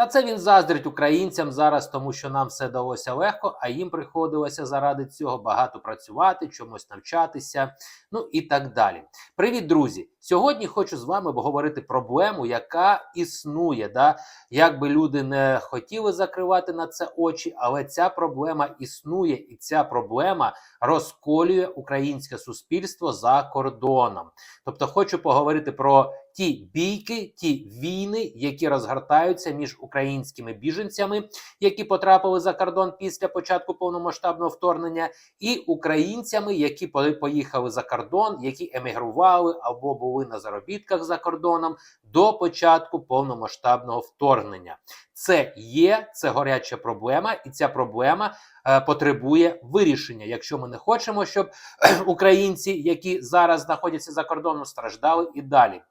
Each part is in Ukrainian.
Та це він заздрить українцям зараз, тому що нам все далося легко, а їм приходилося заради цього багато працювати, чомусь навчатися, ну і так далі. Привіт, друзі! Сьогодні хочу з вами обговорити проблему, яка існує. Да? Як би люди не хотіли закривати на це очі, але ця проблема існує, і ця проблема розколює українське суспільство за кордоном. Тобто, хочу поговорити про ті бійки, ті війни, які розгортаються між українськими біженцями, які потрапили за кордон після початку повномасштабного вторгнення, і українцями, які поїхали за кордон, які емігрували або були на заробітках за кордоном до початку повномасштабного вторгнення. Це є, це горяча проблема, і ця проблема е, потребує вирішення. Якщо ми не хочемо, щоб українці, які зараз знаходяться за кордоном, страждали і далі.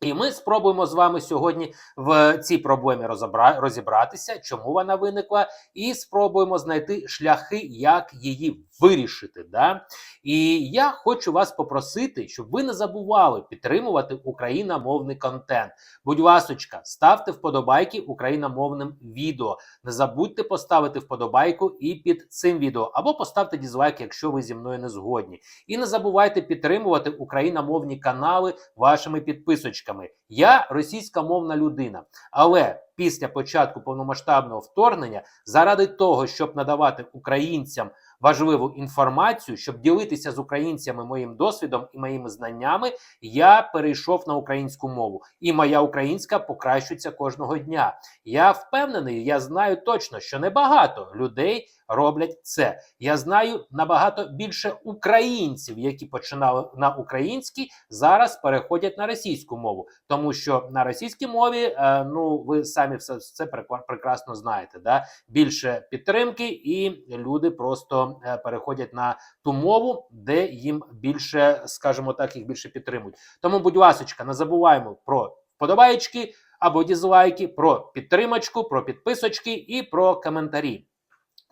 І ми спробуємо з вами сьогодні в цій проблемі розібра- розібратися, чому вона виникла, і спробуємо знайти шляхи, як її вирішити. Да? І я хочу вас попросити, щоб ви не забували підтримувати україномовний контент. Будь ласочка, ставте вподобайки україномовним відео. Не забудьте поставити вподобайку і під цим відео, або поставте дізлайк, якщо ви зі мною не згодні. І не забувайте підтримувати україномовні канали вашими підписочками. Я російськомовна людина, але після початку повномасштабного вторгнення, заради того, щоб надавати українцям важливу інформацію, щоб ділитися з українцями моїм досвідом і моїми знаннями, я перейшов на українську мову, і моя українська покращується кожного дня. Я впевнений, я знаю точно, що небагато людей роблять це. Я знаю набагато більше українців, які починали на українській, зараз переходять на російську мову, тому що на російській мові, е, ну ви самі все це прекрасно знаєте. Да? Більше підтримки, і люди просто е, переходять на ту мову, де їм більше, скажімо так, їх більше підтримують. Тому, будь ласочка, не забуваємо про вподобаєчки або дізлайки, про підтримочку, про підписочки і про коментарі.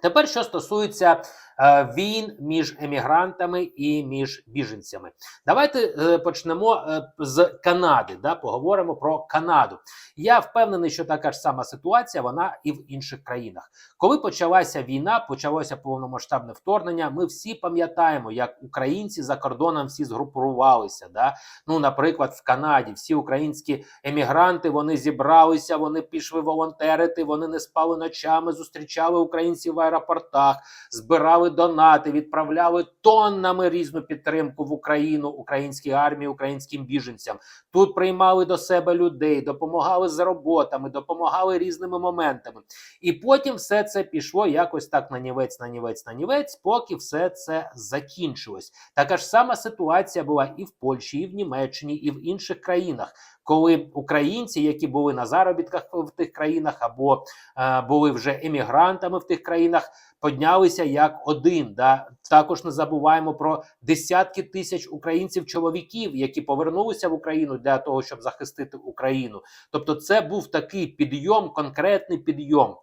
Тепер, що стосується війн між емігрантами і між біженцями, давайте е, почнемо е, з Канади. Да, поговоримо про Канаду. Я впевнений, що така ж сама ситуація вона і в інших країнах. Коли почалася війна, почалося повномасштабне вторгнення. Ми всі пам'ятаємо, як українці за кордоном всі згрупувалися. Да? Ну, наприклад, в Канаді всі українські емігранти вони зібралися, вони пішли волонтерити, вони не спали ночами, зустрічали українців в аеропортах, збирали донати, відправляли тоннами різну підтримку в Україну, українській армії, українським біженцям. Тут приймали до себе людей, допомагали з роботами, допомагали різними моментами. І потім все це пішло якось так на нівець, на нівець, на нівець, поки все це закінчилось. Така ж сама ситуація була і в Польщі, і в Німеччині, і в інших країнах. Коли українці, які були на заробітках в тих країнах, або е, були вже емігрантами в тих країнах, піднялися як один. Да? Також не забуваємо про десятки тисяч українців-чоловіків, які повернулися в Україну для того, щоб захистити Україну. Тобто, це був такий підйом, конкретний підйом.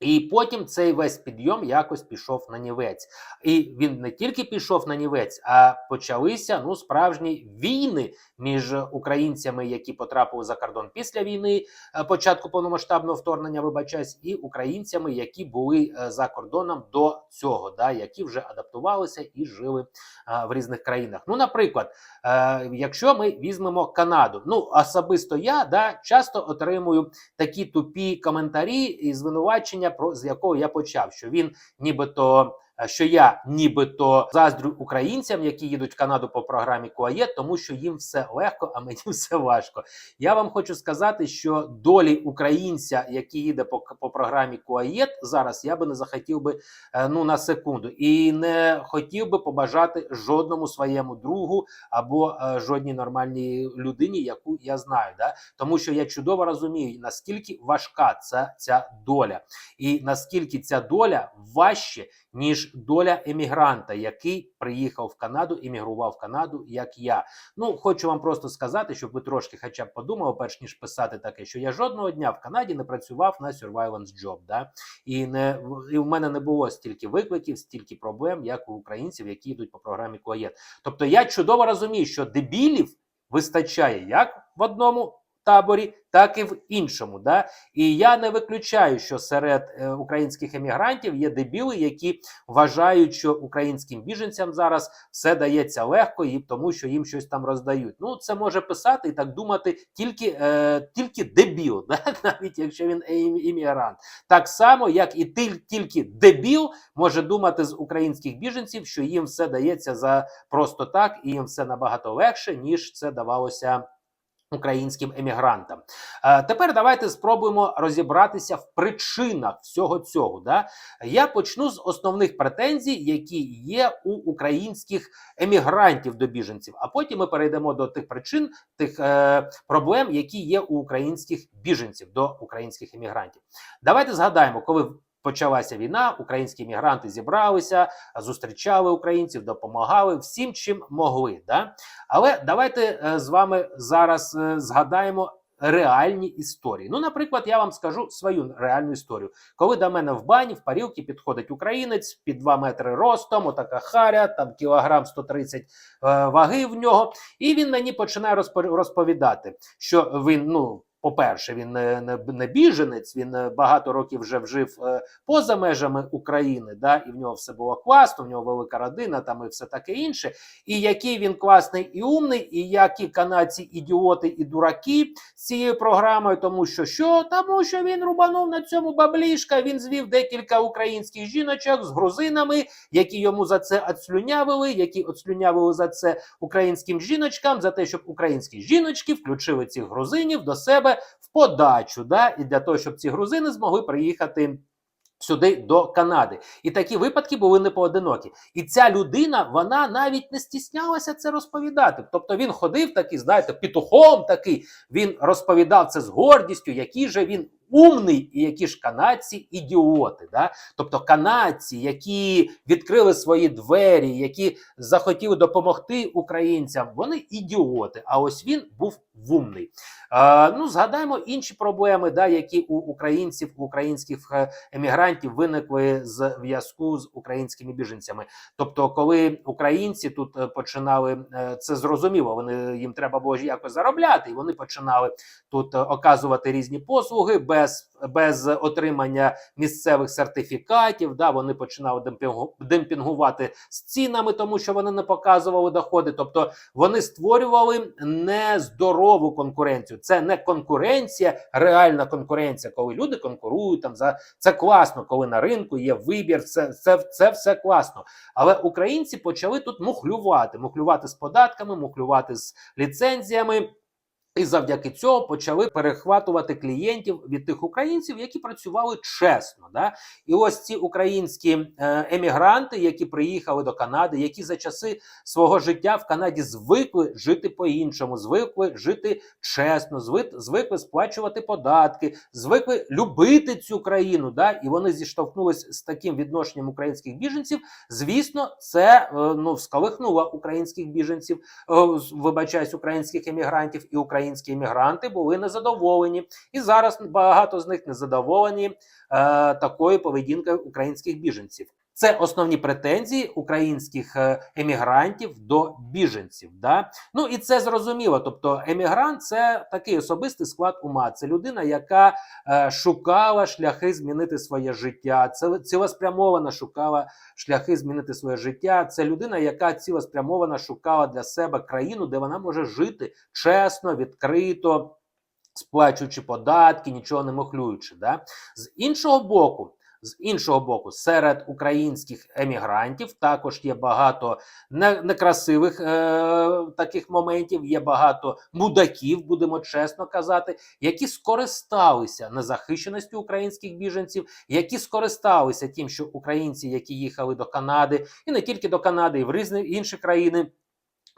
І потім цей весь підйом якось пішов на нівець. І він не тільки пішов на нівець, а почалися ну справжні війни між українцями, які потрапили за кордон після війни, е, початку повномасштабного вторгнення, вибачаюсь, і українцями, які були е, за кордоном до цього, да, які вже адаптувалися і жили е, в різних країнах. Ну, наприклад, е, якщо ми візьмемо Канаду, ну особисто я да, часто отримую такі тупі коментарі і звинувачення, про з якого я почав, що він нібито. Е, Що я нібито заздрю українцям, які їдуть в Канаду по програмі Куаєт, тому що їм все легко, а мені все важко. Я вам хочу сказати, що долі українця, який їде по, по програмі Куаєт, зараз я би не захотів би е, ну на секунду, і не хотів би побажати жодному своєму другу або е, жодній нормальній людині, яку я знаю. Да? Тому що я чудово розумію, наскільки важка ця, ця доля, і наскільки ця доля важче, ніж доля емігранта, який приїхав в Канаду, емігрував в Канаду, як я. Ну хочу вам просто сказати, щоб ви трошки, хоча б подумали, перш ніж писати таке, що я жодного дня в Канаді не працював на surveillance job, да? і не і в мене не було стільки викликів, стільки проблем, як у українців, які йдуть по програмі Куаєт. Тобто я чудово розумію, що дебілів вистачає як в одному таборі, так і в іншому. Да? І я не виключаю, що серед е, українських емігрантів є дебіли, які вважають, що українським біженцям зараз все дається легко, і тому що їм щось там роздають. Ну, це може писати і так думати тільки, е, тільки дебіл, да? навіть якщо він ем- іммігрант. Так само, як і тільки дебіл може думати з українських біженців, що їм все дається за просто так, і їм все набагато легше, ніж це давалося. Українським емігрантам. Е, тепер давайте спробуємо розібратися в причинах всього цього. Да? Я почну з основних претензій, які є у українських емігрантів до біженців, а потім ми перейдемо до тих причин, тих е, проблем, які є у українських біженців до українських емігрантів. Давайте згадаємо, коли почалася війна, українські емігранти зібралися, зустрічали українців, допомагали всім, чим могли. Да? Але давайте е, з вами зараз е, згадаємо. Реальні історії. Ну, наприклад, я вам скажу свою реальну історію. Коли до мене в бані в парілки підходить українець під 2 метри ростом, отака харя, там кілограм 130 е, ваги в нього, і він мені починає розповідати, що він, ну. По-перше, він не, не, не біженець, він е, багато років вже вжив е, поза межами України, да, і в нього все було класно, в нього велика родина, там і все таке інше. І який він класний і умний, і які канадці ідіоти і дураки з цією програмою, тому що що? Тому що він рубанув на цьому баблішка. Він звів декілька українських жіночок з грузинами, які йому за це отслюнявили, які отслюнявили за це українським жіночкам, за те, щоб українські жіночки включили цих грузинів до себе в подачу, да, і для того, щоб ці грузини змогли приїхати. Сюди до Канади, і такі випадки були не поодинокі. І ця людина вона навіть не стіснялася це розповідати. Тобто він ходив такий, знаєте, петухом такий. Він розповідав це з гордістю, який же він умний, і які ж канадці ідіоти. Да? Тобто канадці, які відкрили свої двері, які захотіли допомогти українцям, вони ідіоти. А ось він був вумний. Е, ну, згадаємо інші проблеми, да, які у українців, у українських е, емігрантів виникли з зв'язку з українськими біженцями. Тобто, коли українці тут е, починали е, це зрозуміло, вони їм треба було якось заробляти, і вони починали тут оказувати різні послуги без отримання місцевих сертифікатів. Да, вони починали демпінгу- демпінгувати з цінами, тому що вони не показували доходи. Тобто вони створювали нездорову конкуренцію. Це не конкуренція, реальна конкуренція, коли люди конкурують там за це класно, коли на ринку є вибір. Це, це, це все класно. Але українці почали тут мухлювати, мухлювати з податками, мухлювати з ліцензіями. І завдяки цього почали перехватувати клієнтів від тих українців, які працювали чесно. Да? І ось ці українські е, емігранти, які приїхали до Канади, які за часи свого життя в Канаді звикли жити по-іншому, звикли жити чесно, звик, звикли сплачувати податки, звикли любити цю країну. Да? І вони зіштовхнулися з таким відношенням українських біженців. Звісно, це е, ну всколихнуло українських біженців, е, вибачаюсь, українських емігрантів і українські емігранти були незадоволені. І зараз багато з них незадоволені е, такою поведінкою українських біженців. Це основні претензії українських е, емігрантів до біженців. Да? Ну і це зрозуміло. Тобто, емігрант це такий особистий склад ума. Це людина, яка е, шукала шляхи змінити своє життя, це цілеспрямовано шукала шляхи змінити своє життя. Це людина, яка цілеспрямовано шукала для себе країну, де вона може жити чесно, відкрито, сплачуючи податки, нічого не мохлюючи. Да? З іншого боку. З іншого боку, серед українських емігрантів також є багато некрасивих е, таких моментів, є багато мудаків, будемо чесно казати, які скористалися незахищеністю українських біженців, які скористалися тим, що українці, які їхали до Канади, і не тільки до Канади, і в різні інші країни.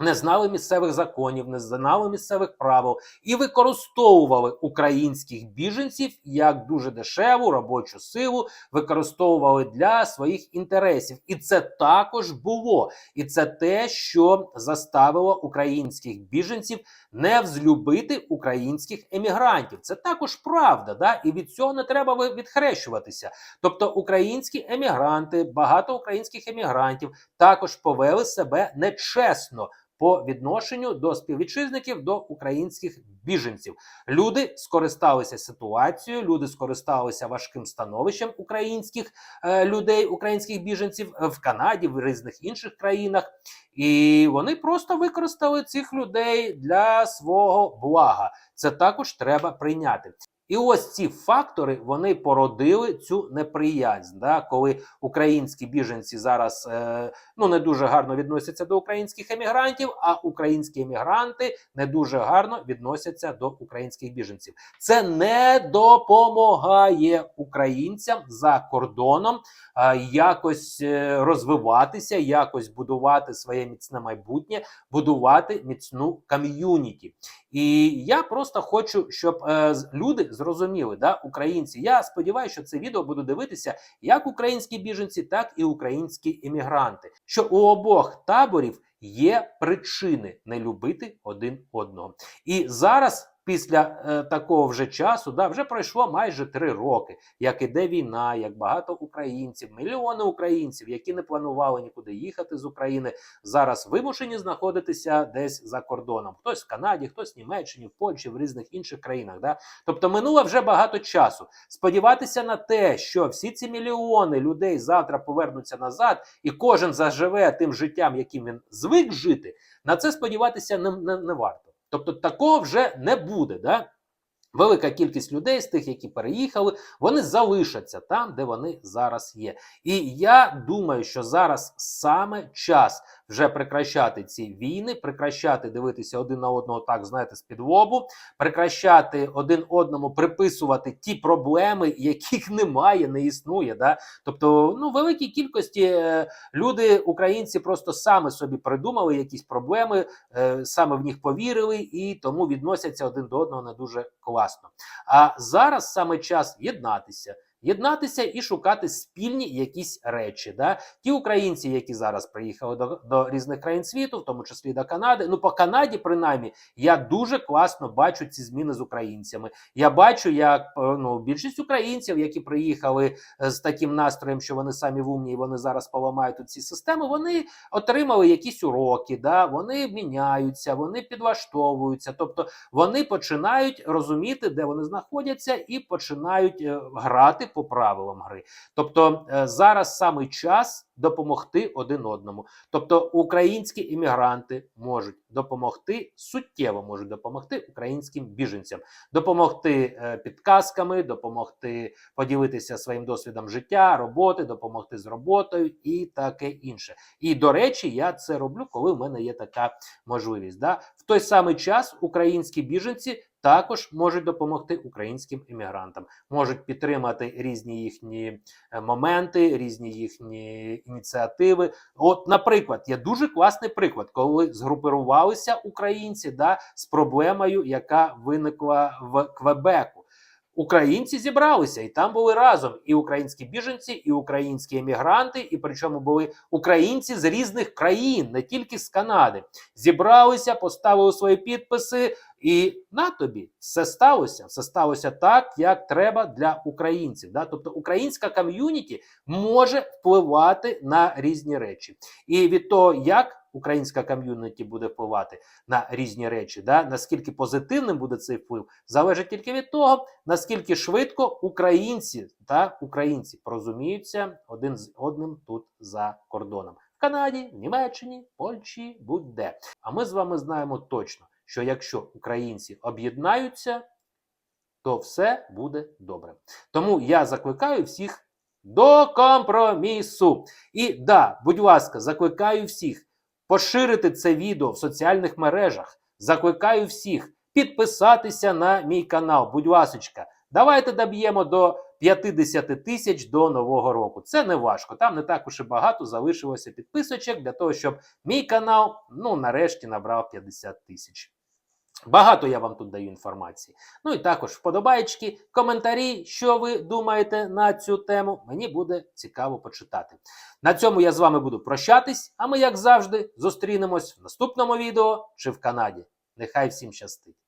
Не знали місцевих законів, не знали місцевих правил і використовували українських біженців як дуже дешеву робочу силу, використовували для своїх інтересів. І це також було. І це те, що заставило українських біженців не взлюбити українських емігрантів. Це також правда, да? і від цього не треба відхрещуватися. Тобто, українські емігранти, багато українських емігрантів також повели себе нечесно по відношенню до співвітчизників, до українських біженців. Люди скористалися ситуацією, люди скористалися важким становищем українських е, людей, українських біженців е, в Канаді, в різних інших країнах. І вони просто використали цих людей для свого блага. Це також треба прийняти. І ось ці фактори вони породили цю неприязнь, да, коли українські біженці зараз е, ну не дуже гарно відносяться до українських емігрантів, а українські емігранти не дуже гарно відносяться до українських біженців. Це не допомагає українцям за кордоном е, якось е, розвиватися, якось будувати своє міцне майбутнє, будувати міцну ком'юніті. І я просто хочу, щоб е, люди зрозуміли, да, українці. Я сподіваюся, що це відео буду дивитися як українські біженці, так і українські іммігранти. Що у обох таборів є причини не любити один одного. І зараз. Після е, такого вже часу, да, вже пройшло майже три роки, як іде війна, як багато українців, мільйони українців, які не планували нікуди їхати з України, зараз вимушені знаходитися десь за кордоном. Хтось в Канаді, хтось в Німеччині, в Польщі, в різних інших країнах. Да? Тобто минуло вже багато часу. Сподіватися на те, що всі ці мільйони людей завтра повернуться назад, і кожен заживе тим життям, яким він звик жити, на це сподіватися не, не, не варто. Тобто такого вже не буде. Да? Велика кількість людей з тих, які переїхали, вони залишаться там, де вони зараз є. І я думаю, що зараз саме час вже прекращати ці війни, прекращати дивитися один на одного, так знаєте, з підлобу, прекращати один одному приписувати ті проблеми, яких немає, не існує. Да? Тобто, ну, великій кількості е, люди, українці, просто саме собі придумали якісь проблеми, е, саме в них повірили і тому відносяться один до одного не дуже класно. А зараз саме час єднатися. Єднатися і шукати спільні якісь речі. Да? Ті українці, які зараз приїхали до, до різних країн світу, в тому числі до Канади. Ну, по Канаді, принаймні, я дуже класно бачу ці зміни з українцями. Я бачу, як е, ну, більшість українців, які приїхали е, з таким настроєм, що вони самі в умні, і вони зараз поламають ці системи, вони отримали якісь уроки, да? вони міняються, вони підлаштовуються. Тобто вони починають розуміти, де вони знаходяться, і починають е, грати по правилам гри. Тобто е, зараз саме час допомогти один одному. Тобто українські іммігранти можуть допомогти суттєво можуть допомогти українським біженцям, допомогти е, підказками, допомогти поділитися своїм досвідом життя, роботи, допомогти з роботою і таке інше. І до речі, я це роблю, коли в мене є така можливість. Да? В той самий час українські біженці. Також можуть допомогти українським іммігрантам, можуть підтримати різні їхні е, моменти, різні їхні ініціативи. От, наприклад, є дуже класний приклад, коли згрупувалися українці да, з проблемою, яка виникла в Квебеку. Українці зібралися і там були разом і українські біженці, і українські емігранти, і причому були українці з різних країн, не тільки з Канади. Зібралися, поставили свої підписи, і на тобі все сталося. Все сталося так, як треба для українців. Да? Тобто українська ком'юніті може впливати на різні речі. І від того, як українська ком'юніті буде впливати на різні речі, да? наскільки позитивним буде цей вплив, залежить тільки від того, наскільки швидко українці та українці порозуміються один з одним тут за кордоном. В Канаді, в Німеччині, Польщі, будь-де. А ми з вами знаємо точно, що якщо українці об'єднаються, то все буде добре. Тому я закликаю всіх до компромісу. І да, будь ласка, закликаю всіх поширити це відео в соціальних мережах. Закликаю всіх підписатися на мій канал. Будь ласочка, давайте доб'ємо до 50 тисяч до нового року. Це не важко. Там не так уж і багато залишилося підписочок для того, щоб мій канал ну нарешті набрав 50 тисяч. Багато я вам тут даю інформації. Ну і також вподобайки, коментарі, що ви думаєте на цю тему. Мені буде цікаво почитати. На цьому я з вами буду прощатись, а ми, як завжди, зустрінемось в наступному відео чи в Канаді. Нехай всім щастить!